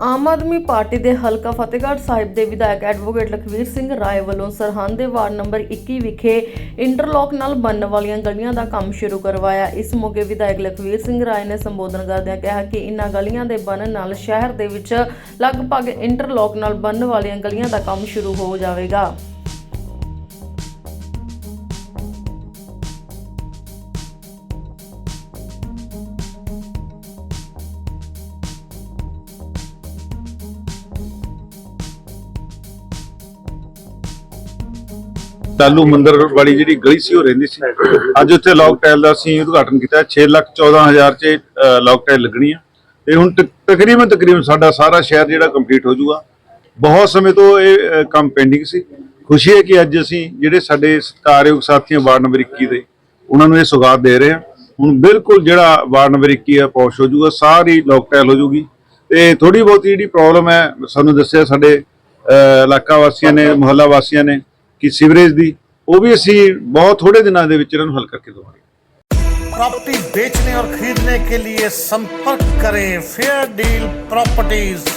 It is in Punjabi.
ਆਮ ਆਦਮੀ ਪਾਰਟੀ ਦੇ ਹਲਕਾ ਫਤਿਹਗੜ੍ਹ ਸਾਹਿਬ ਦੇ ਵਿਧਾਇਕ ਐਡਵੋਕੇਟ ਲਖਵੀਰ ਸਿੰਘ ਰਾਏ ਵੱਲੋਂ ਸਰਹੰਦ ਦੇ ਵਾਰਡ ਨੰਬਰ 21 ਵਿਖੇ ਇੰਟਰਲੋਕ ਨਾਲ ਬਣਨ ਵਾਲੀਆਂ ਗਲੀਆਂ ਦਾ ਕੰਮ ਸ਼ੁਰੂ ਕਰਵਾਇਆ। ਇਸ ਮੌਕੇ ਵਿਧਾਇਕ ਲਖਵੀਰ ਸਿੰਘ ਰਾਏ ਨੇ ਸੰਬੋਧਨ ਕਰਦਿਆਂ ਕਿਹਾ ਕਿ ਇਨ੍ਹਾਂ ਗਲੀਆਂ ਦੇ ਬਣਨ ਨਾਲ ਸ਼ਹਿਰ ਦੇ ਵਿੱਚ ਲਗਭਗ ਇੰਟਰਲੋਕ ਨਾਲ ਬਣਨ ਵਾਲੀਆਂ ਗਲੀਆਂ ਦਾ ਕੰਮ ਸ਼ੁਰੂ ਹੋ ਜਾਵੇਗਾ। ਤਾਲੂ ਮੰਦਰ ਵਾਲੀ ਜਿਹੜੀ ਗਲੀ ਸੀ ਉਹ ਰਹਿੰਦੀ ਸੀ। ਅੱਜ ਉੱਥੇ ਲੌਕ ਟਾਈਲ ਦਾ ਅਸੀਂ ਉਦਘਾਟਨ ਕੀਤਾ। 6 ਲੱਖ 14000 ਚ ਅ, ਲੌਕ ਟਾਈਲ ਲੱਗਣੀ ਆ। ਤੇ ਹੁਣ ਤਕ- ਤਕਰੀਬਨ ਤਕਰੀਬਨ ਸਾਡਾ ਸਾਰਾ ਸ਼ਹਿਰ ਜਿਹੜਾ ਕੰਪਲੀਟ ਹੋ ਜਾਊਗਾ। ਬਹੁਤ ਸਮੇਂ ਤੋਂ ਇਹ ਕੰਮ ਪੈਂਡਿੰਗ ਸੀ। ਖੁਸ਼ੀ ਹੈ ਕਿ ਅੱਜ ਅਸੀਂ ਜਿਹੜੇ ਸਾਡੇ ਸਤਿਕਾਰਯੋਗ ਸਾਥੀਆਂ ਵਾਰਡ ਨੰਬਰ 21 ਦੇ ਉਹਨਾਂ ਨੂੰ ਇਹ ਸੁਗਾਤ ਦੇ ਰਹੇ ਹਾਂ। ਹੁਣ ਬਿਲਕੁਲ ਜਿਹੜਾ ਵਾਰਡ ਨੰਬਰ 21 ਆ ਪੌਸ਼ ਹੋ ਜਾਊਗਾ। ਸਾਰੀ ਲੌਕ ਟਾਈਲ ਹੋ ਜਾਊਗੀ। ਤੇ ਥੋੜੀ ਬਹੁਤੀ ਜਿਹੜੀ ਪ੍ਰੋਬਲਮ ਹੈ ਸਾਨੂੰ ਦੱਸਿਆ ਸਾਡੇ ਇਲਾਕਾ ਵਾਸੀਆਂ ਨੇ ਮੁਹੱਲਾ ਵਾਸੀਆਂ ਨੇ ਕਿ ਸੀਵਰੇਜ ਦੀ ਉਹ ਵੀ ਅਸੀਂ ਬਹੁਤ ਥੋੜੇ ਦਿਨਾਂ ਦੇ ਵਿੱਚ ਇਹਨਾਂ ਨੂੰ ਹੱਲ ਕਰਕੇ ਦੇਵਾਂਗੇ प्रॉपर्टी बेचने और खरीदने के लिए संपर्क करें फेयर डील प्रॉपर्टीज